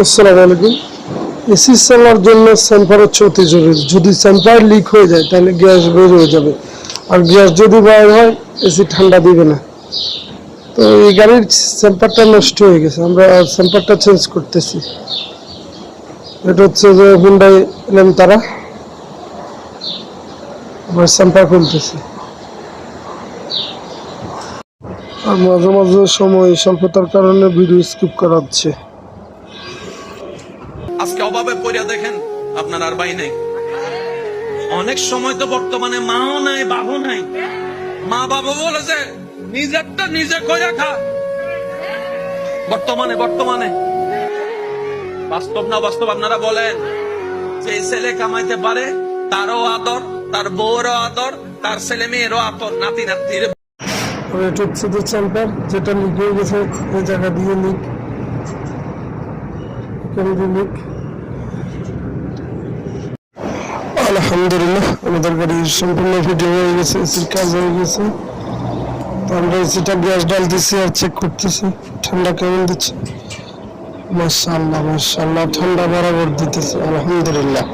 আসসালামু আলাইকুম। এসি চালার জন্য স্যাম্পার হচ্ছে অতি জরুরি। যদি স্যাম্পার লিক হয়ে যায়, তাহলে গ্যাস বের হয়ে যাবে। আর গ্যাস যদি বাইর হয়, এসি ঠান্ডা দিবে না। তো এই গাড়ির স্যাম্পারটা নষ্ট হয়ে গেছে। আমরা স্যাম্পারটা চেঞ্জ করতেছি। এটা হচ্ছে যে হুন্ডাই এলাম তারা আবার স্যাম্পার খুলতেছি। আর মাঝে মাঝে সময় স্বল্পতার কারণে ভিডিও স্কিপ করা হচ্ছে। আজকে অভাবে পড়িয়া দেখেন, আপনার আর বাই নেই। অনেক সময় তো বর্তমানে মাও নাই বাবু নাই। মা বাবা বলেছে নিজেরটা নিজে কইরা খা। বর্তমানে বর্তমানে। বাস্তব না বাস্তব আপনারা বলেন, যে ছেলে কামাইতে পারে, তারও আদর, তার বউরও আদর, তার ছেলে মেয়েরও আদর নাতি নাতির হচ্ছে যেটা হয়ে গেছে এই জায়গা দিয়ে লিক এখানে আলহামদুলিল্লাহ, আমাদের গাড়ির সম্পূর্ণ ভিডিও হয়ে গেছে, এসির কাজ হয়ে গেছে। তো আমরা এসিটা গ্যাস ডাল দিছি আর চেক করতেছি, ঠান্ডা কেমন দিচ্ছে? মাশাআল্লাহ মাশাআল্লাহ, ঠান্ডা বরাবর দিতেছে, আলহামদুলিল্লাহ।